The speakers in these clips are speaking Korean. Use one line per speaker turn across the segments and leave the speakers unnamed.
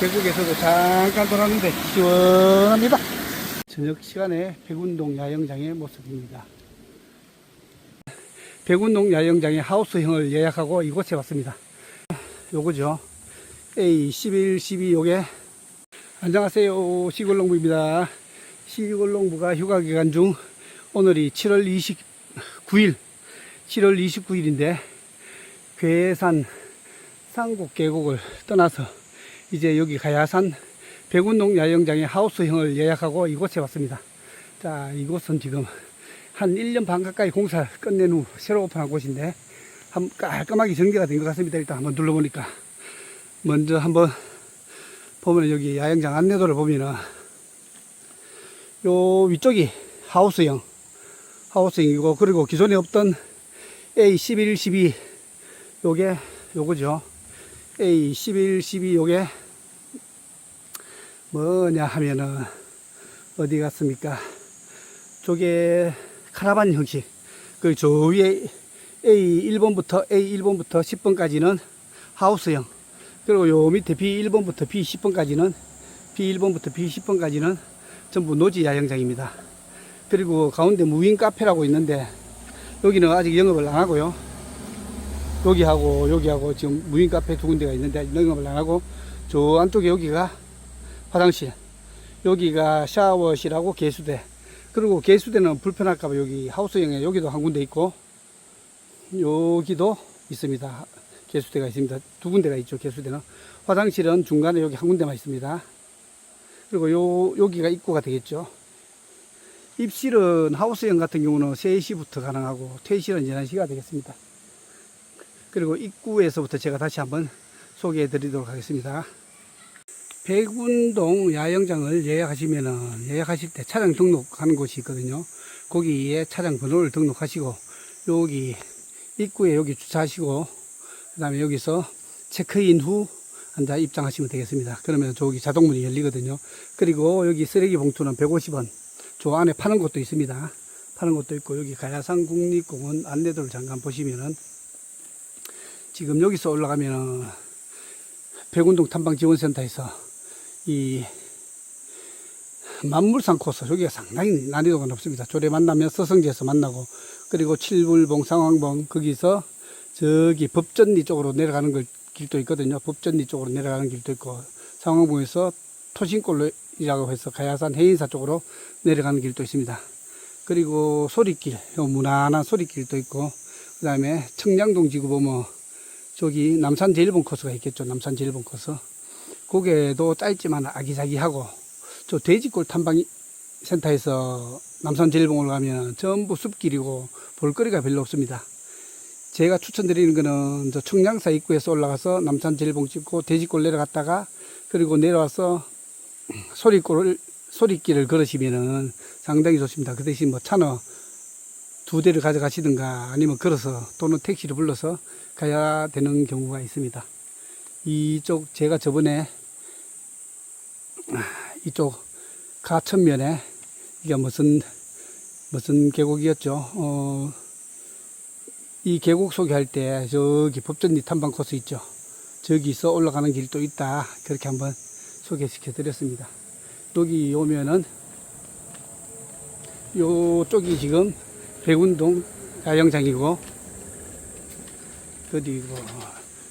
계곡에서도 잠깐 돌았는데 시원합니다. 저녁 시간에 백운동 야영장의 모습입니다. 백운동 야영장의 하우스형을 예약하고 이곳에 왔습니다. 요거죠. A11, 12 요게 안녕하세요. 시골농부입니다. 시골농부가 휴가 기간 중 오늘이 7월 29일, 7월 29일인데 괴산 상곡 계곡을 떠나서 이제 여기 가야산 백운동 야영장의 하우스형을 예약하고 이곳에 왔습니다. 자, 이곳은 지금 한 1년 반 가까이 공사를 끝낸 후 새로 오픈한 곳인데 한 깔끔하게 정리가 된 것 같습니다. 일단 한번 둘러보니까 먼저 한번 보면 여기 야영장 안내도를 보면은 요 위쪽이 하우스형 하우스형이고 그리고 기존에 없던 A11, 12 요게 요거죠. A11, 12 요게 뭐냐 하면은 어디 갔습니까? 저게 카라반 형식. 그 저 위에 A1번부터 A1번부터 10번까지는 하우스형. 그리고 요 밑에 B1번부터 B10번까지는 B1번부터 B10번까지는 전부 노지 야영장입니다. 그리고 가운데 무인 카페라고 있는데 여기는 아직 영업을 안 하고요. 여기하고 여기하고 지금 무인 카페 두 군데가 있는데 영업을 안 하고 저 안쪽에 여기가 화장실 여기가 샤워실하고 개수대. 그리고 개수대는 불편할까봐 여기 하우스형에 여기도 한 군데 있고 여기도 있습니다. 개수대가 있습니다. 두 군데가 있죠 개수대는. 화장실은 중간에 여기 한 군데만 있습니다. 그리고 요 여기가 입구가 되겠죠. 입실은 하우스형 같은 경우는 3시부터 가능하고 퇴실은 11시가 되겠습니다 그리고 입구에서부터 제가 다시 한번 소개해 드리도록 하겠습니다 백운동 야영장을 예약하시면은 예약하실 때 차량 등록하는 곳이 있거든요. 거기에 차량 번호를 등록하시고 여기 입구에 여기 주차하시고 그 다음에 여기서 체크인 후 앉아 입장하시면 되겠습니다. 그러면 저기 자동문이 열리거든요. 그리고 여기 쓰레기 봉투는 150원. 저 안에 파는 곳도 있습니다. 파는 곳도 있고 여기 가야산 국립공원 안내도를 잠깐 보시면은 지금 여기서 올라가면은 백운동 탐방지원센터에서 이 만물산 코스 여기가 상당히 난이도가 높습니다. 조례 만나면 서성지에서 만나고 그리고 칠불봉 상황봉 거기서 저기 법전리 쪽으로 내려가는 걸 길도 있거든요. 법전리 쪽으로 내려가는 길도 있고 상황봉에서 토신골이라고 해서 가야산 해인사 쪽으로 내려가는 길도 있습니다. 그리고 소리길, 요 무난한 소리길도 있고 그 다음에 청량동 지구 보면 저기 남산 제일봉 코스가 있겠죠. 남산 제일봉 코스. 고개도 짧지만 아기자기하고 저 돼지골 탐방 센터에서 남산 제일봉을 가면 전부 숲길이고 볼거리가 별로 없습니다. 제가 추천드리는 거는 저 청량사 입구에서 올라가서 남산 제일봉 찍고 돼지골 내려갔다가 그리고 내려와서 소리골을 소리길을 걸으시면은 상당히 좋습니다. 그 대신 뭐 차너 두 대를 가져가시든가 아니면 걸어서 또는 택시를 불러서 가야 되는 경우가 있습니다. 이쪽 제가 저번에 이쪽 가천면에 이게 무슨 무슨 계곡이었죠? 어, 이 계곡 소개할 때 저기 법전리 탐방 코스 있죠? 저기서 올라가는 길도 있다. 그렇게 한번 소개시켜 드렸습니다. 여기 오면은 요쪽이 지금 백운동 야영장이고 그리고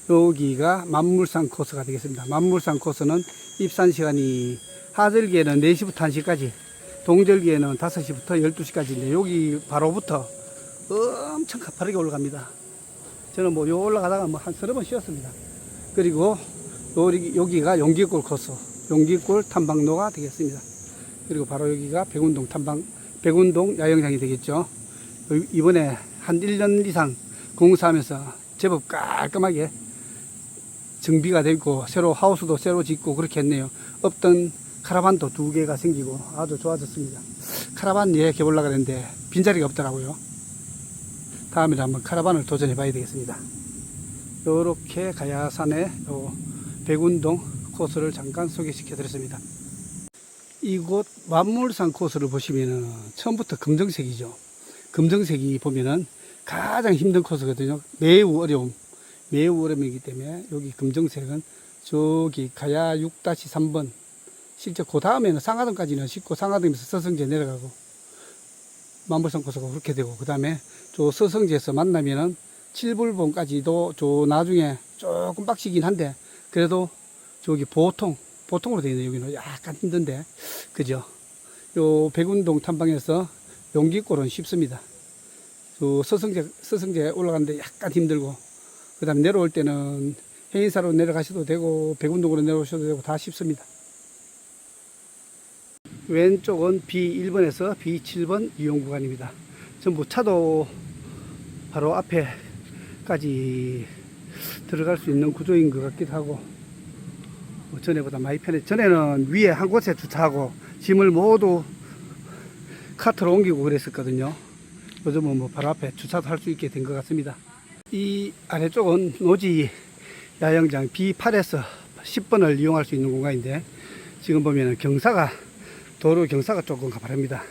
여기가 만물산 코스가 되겠습니다. 만물산 코스는 입산 시간이 하절기에는 4시부터 1시까지, 동절기에는 5시부터 12시까지인데 여기 바로부터 엄청 가파르게 올라갑니다. 저는 뭐 요 올라가다가 뭐 한 서너 번 쉬었습니다. 그리고 여기, 여기가 용기골 코스, 용기골 탐방로가 되겠습니다. 그리고 바로 여기가 백운동 탐방, 백운동 야영장이 되겠죠. 이번에 한 1년 이상 공사하면서 제법 깔끔하게 정비가 되고 새로 하우스도 새로 짓고 그렇게 했네요. 없던 카라반도 두 개가 생기고 아주 좋아졌습니다. 카라반 예약해 보려고 했는데 빈자리가 없더라고요. 다음에 한번 카라반을 도전해 봐야 되겠습니다. 요렇게 가야산의 요 백운동 코스를 잠깐 소개시켜 드렸습니다. 이곳 완물산 코스를 보시면은 처음부터 검정색이죠. 검정색이 보면은 가장 힘든 코스거든요. 매우 어려움, 매우 어려움이기 때문에 여기 검정색은 저기 가야 6-3번 실제 그 다음에는 상하동까지는 싣고 상하동에서 서성제 내려가고 만불산 코스가 그렇게 되고 그 다음에 저 서성제에서 만나면은 칠불봉까지도 저 나중에 조금 빡시긴 한데 그래도 저기 보통 보통으로 되어 있는 여기는 약간 힘든데 그죠 요 백운동 탐방에서 용기골은 쉽습니다 저 서성제 서성제 올라가는데 약간 힘들고 그 다음에 내려올 때는 해인사로 내려가셔도 되고 백운동으로 내려오셔도 되고 다 쉽습니다 왼쪽은 B1번에서 B7번 이용 구간입니다. 전부 차도 바로 앞에까지 들어갈 수 있는 구조인 것 같기도 하고 뭐 전에보다 많이 편해. 전에는 위에 한 곳에 주차하고 짐을 모두 카트로 옮기고 그랬었거든요. 요즘은 뭐 바로 앞에 주차도 할 수 있게 된 것 같습니다. 이 아래쪽은 노지 야영장 B8에서 10번을 이용할 수 있는 공간인데 지금 보면은 경사가 도로 경사가 조금 가파릅니다.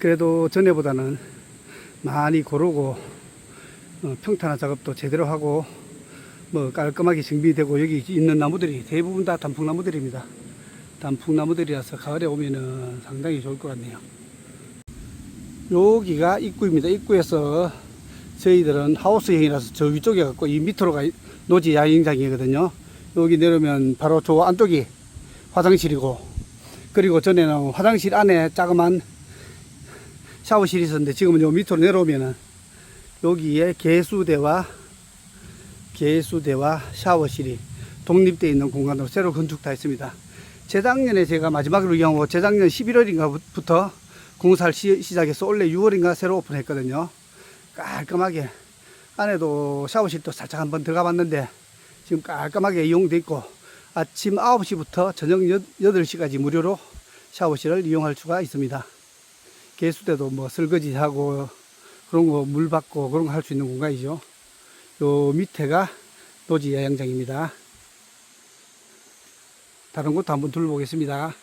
그래도 전에보다는 많이 고르고 어, 평탄화 작업도 제대로 하고 뭐 깔끔하게 정비되고 여기 있는 나무들이 대부분 다 단풍나무들입니다. 단풍나무들이라서 가을에 오면은 상당히 좋을 것 같네요. 여기가 입구입니다. 입구에서 저희들은 하우스형이라서 저 위쪽에 갖고 이 밑으로 가 노지 야영장이거든요. 여기 내려오면 바로 저 안쪽이 화장실이고 그리고 전에는 화장실 안에 자그만 샤워실이 있었는데 지금은 요 밑으로 내려오면은 여기에 개수대와 개수대와 샤워실이 독립되어 있는 공간으로 새로 건축다 했습니다. 재작년에 제가 마지막으로 이용하고 재작년 11월인가부터 공사를 시, 시작해서 원래 6월인가 새로 오픈했거든요. 깔끔하게 안에도 샤워실도 살짝 한번 들어가 봤는데 지금 깔끔하게 이용돼 있고 아침 9시부터 저녁 8시까지 무료로 샤워실을 이용할 수가 있습니다. 개수대도 뭐 설거지하고 그런 거 물 받고 그런 거 할 수 있는 공간이죠. 요 밑에가 노지 야영장입니다. 다른 곳도 한번 둘러보겠습니다.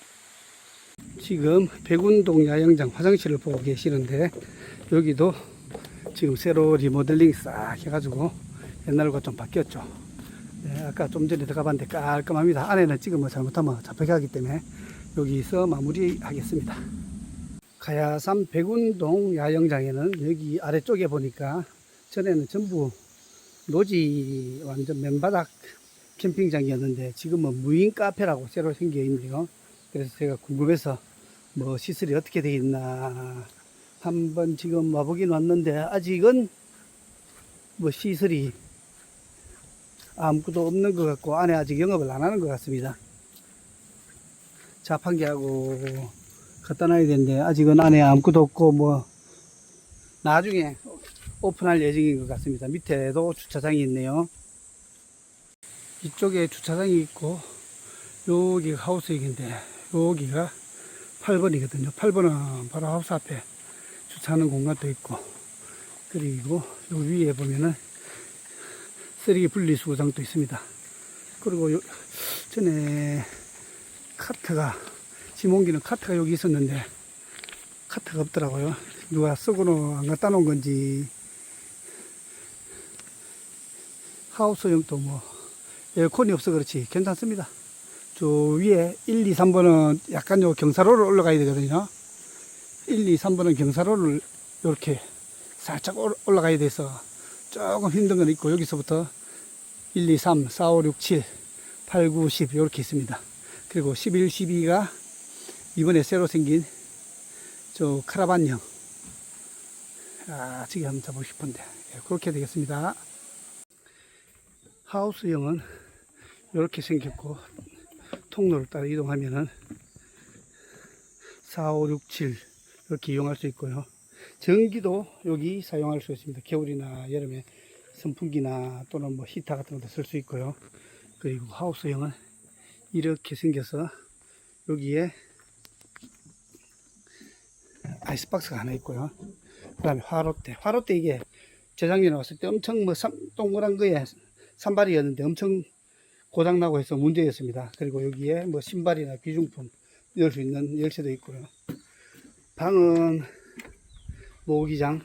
지금 백운동 야영장 화장실을 보고 계시는데 여기도 지금 새로 리모델링 싹 해가지고 옛날과 좀 바뀌었죠. 네, 아까 좀 전에 들어가 봤는데 깔끔합니다. 안에는 지금 뭐 잘못하면 잡히게 하기 때문에 여기서 마무리 하겠습니다. 가야산 백운동 야영장에는 여기 아래쪽에 보니까 전에는 전부 노지 완전 맨바닥 캠핑장이었는데 지금은 무인 카페라고 새로 생겨 있네요. 그래서 제가 궁금해서 뭐 시설이 어떻게 되어 있나 한번 지금 와보긴 왔는데 아직은 뭐 시설이 아무것도 없는 것 같고 안에 아직 영업을 안 하는 것 같습니다. 자판기하고 갖다 놔야 되는데 아직은 안에 아무것도 없고 뭐 나중에 오픈할 예정인 것 같습니다. 밑에도 주차장이 있네요. 이쪽에 주차장이 있고 여기가 하우스역인데 여기가 8번이거든요. 8번은 바로 하우스 앞에 주차하는 공간도 있고 그리고 요 위에 보면은 쓰레기 분리수거장도 있습니다. 그리고 요, 전에 카트가 짐 옮기는 카트가 여기 있었는데 카트가 없더라고요. 누가 쓰고는 안 갖다 놓은 건지 하우스형도 뭐 에어컨이 없어 그렇지 괜찮습니다. 저 위에 1, 2, 3번은 약간 요 경사로를 올라가야 되거든요. 1, 2, 3번은 경사로를 이렇게 살짝 올- 올라가야 돼서 조금 힘든 건 있고 여기서부터 1, 2, 3, 4, 5, 6, 7, 8, 9, 10 이렇게 있습니다. 그리고 11, 12가 이번에 새로 생긴 저 카라반형 아, 저기 한번 잡고 싶은데 예, 그렇게 되겠습니다. 하우스형은 이렇게 생겼고 통로를 따라 이동하면은 4, 5, 6, 7 이렇게 이용할 수 있고요. 전기도 여기 사용할 수 있습니다. 겨울이나 여름에 선풍기나 또는 뭐 히터 같은 것도 쓸 수 있고요. 그리고 하우스형은 이렇게 생겨서 여기에 아이스박스가 하나 있고요. 그 다음에 화롯대. 화롯대 이게 재작년에 왔을 때 엄청 뭐 삼- 동그란 거에 산발이었는데 엄청 고장나고 해서 문제였습니다. 그리고 여기에 뭐 신발이나 귀중품 넣을 수 있는 열쇠도 있고요. 방은 모기장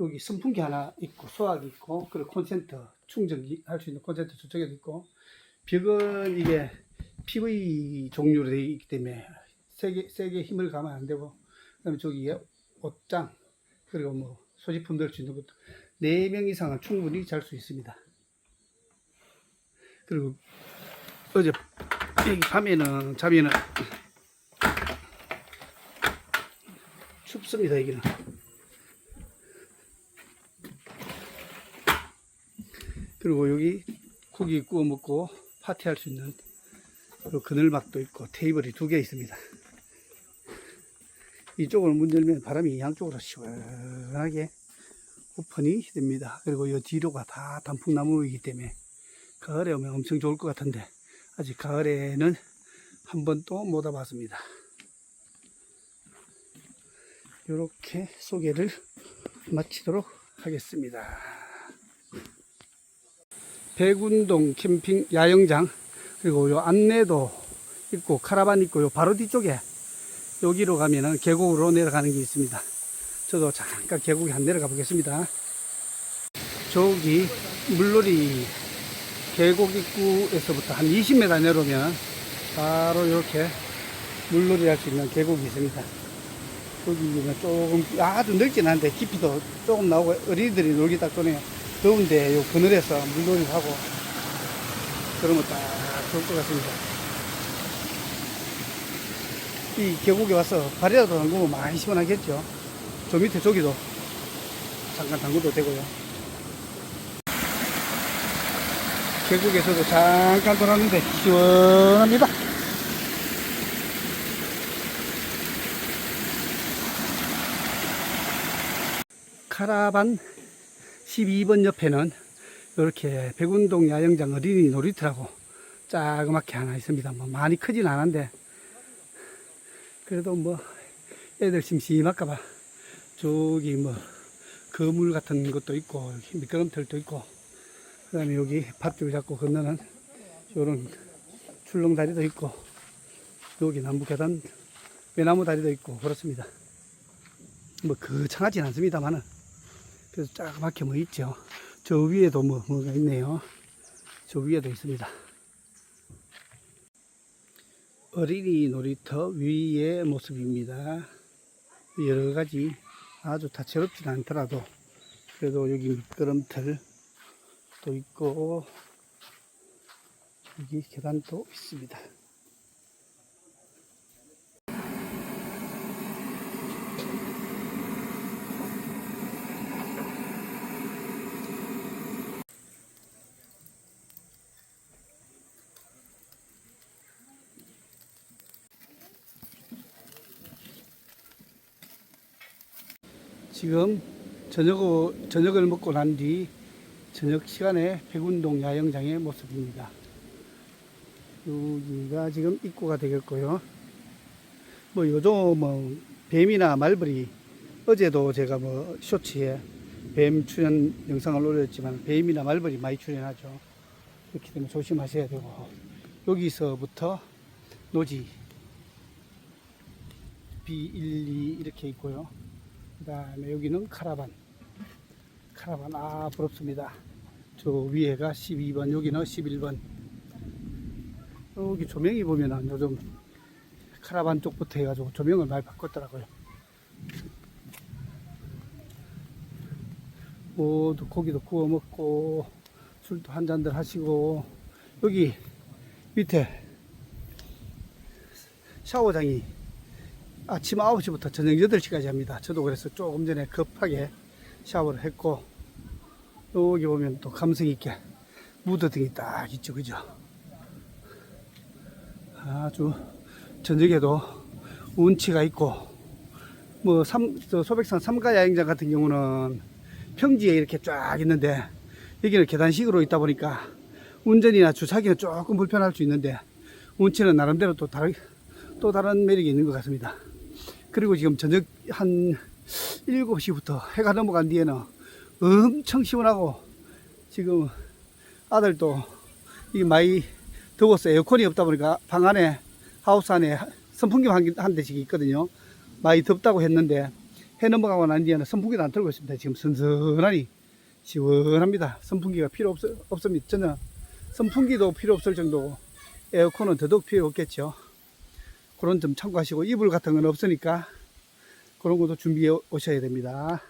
여기 선풍기 하나 있고 소화기 있고 그리고 콘센트 충전기 할 수 있는 콘센트 저쪽에도 있고 벽은 이게 PV 종류로 되어 있기 때문에 세게 세게 힘을 가면 안 되고 그다음에 저기에 옷장 그리고 뭐 소지품 넣을 수 있는 것도 4명 이상은 충분히 잘 수 있습니다. 그리고 어제 여기 밤에는 자면은 춥습니다 여기는 그리고 여기 고기 구워 먹고 파티할 수 있는 그 그늘막도 있고 테이블이 두 개 있습니다 이쪽으로 문 열면 바람이 양쪽으로 시원하게 오픈이 됩니다 그리고 이 뒤로가 다 단풍나무이기 때문에 가을에 오면 엄청 좋을 것 같은데 아직 가을에는 한 번도 못 와봤습니다 이렇게 소개를 마치도록 하겠습니다. 백운동 캠핑 야영장 그리고 요 안내도 있고 카라반 있고 요 바로 뒤쪽에 여기로 가면은 계곡으로 내려가는 게 있습니다. 저도 잠깐 계곡에 한 내려가 보겠습니다. 저기 물놀이 계곡 입구에서부터 한 20m 내려오면 바로 이렇게 물놀이 할 수 있는 계곡이 있습니다. 거기는 조금 아주 넓진 않은데 깊이도 조금 나오고 어린이들이 놀기 딱 좋네요. 더운데 요 그늘에서 물놀이 하고 그러면 딱 좋을 것 같습니다. 이 계곡에 와서 발이라도 담그면 많이 시원하겠죠. 저 밑에 저기도 잠깐 담그도 되고요. 계곡에서도 잠깐 돌았는데 시원합니다. 카라반 12번 옆에는 이렇게 백운동 야영장 어린이 놀이터라고 자그맣게 하나 있습니다. 뭐 많이 크진 않은데 그래도 뭐 애들 심심할까봐 저기 뭐 거물 같은 것도 있고 미끄럼틀도 있고 그 다음에 여기 밭줄 잡고 건너는 요런 출렁다리도 있고 여기 나무 계단 외나무 다리도 있고 그렇습니다. 뭐 거창하진 않습니다만은 그래서 자그맣게 뭐 있죠. 저 위에도 뭐, 뭐가 있네요. 저 위에도 있습니다. 어린이 놀이터 위의 모습입니다. 여러 가지 아주 다채롭진 않더라도 그래도 여기 미끄럼틀 도 있고 여기 계단도 있습니다. 지금 저녁, 저녁을 먹고 난 뒤 저녁 시간에 백운동 야영장의 모습입니다. 여기가 지금 입구가 되겠고요. 뭐 요즘 뭐 뱀이나 말벌이 어제도 제가 뭐 쇼츠에 뱀 출연 영상을 올렸지만 뱀이나 말벌이 많이 출연하죠. 그렇기 때문에 조심하셔야 되고 여기서부터 노지 B12 이렇게 있고요. 그 다음에 여기는 카라반. 카라반, 아, 부럽습니다. 저 위에가 12번, 여기는 11번. 여기 조명이 보면은 요즘 카라반 쪽부터 해가지고 조명을 많이 바꿨더라고요. 모두 고기도 구워 먹고, 술도 한 잔들 하시고, 여기 밑에 샤워장이 아침 9시부터 저녁 8시까지 합니다. 저도 그래서 조금 전에 급하게 샤워를 했고, 여기 보면 또 감성 있게 무드등이 딱 있죠. 그죠? 아주 저녁에도 운치가 있고, 뭐, 삼, 저 소백산 삼가 야영장 같은 경우는 평지에 이렇게 쫙 있는데, 여기는 계단식으로 있다 보니까 운전이나 주차기는 조금 불편할 수 있는데, 운치는 나름대로 또 다른, 또 다른 매력이 있는 것 같습니다. 그리고 지금 저녁 한 7시부터 해가 넘어간 뒤에는 엄청 시원하고 지금 아들도 이게 많이 더워서 에어컨이 없다 보니까 방 안에 하우스 안에 선풍기 한, 한 대씩 있거든요. 많이 덥다고 했는데 해 넘어가고 난 뒤에는 선풍기도 안 틀고 있습니다. 지금 선선하니 시원합니다. 선풍기가 필요 없, 없습니다. 전혀 선풍기도 필요 없을 정도고 에어컨은 더더욱 필요 없겠죠. 그런 점 참고하시고 이불 같은 건 없으니까 그런 것도 준비해 오셔야 됩니다.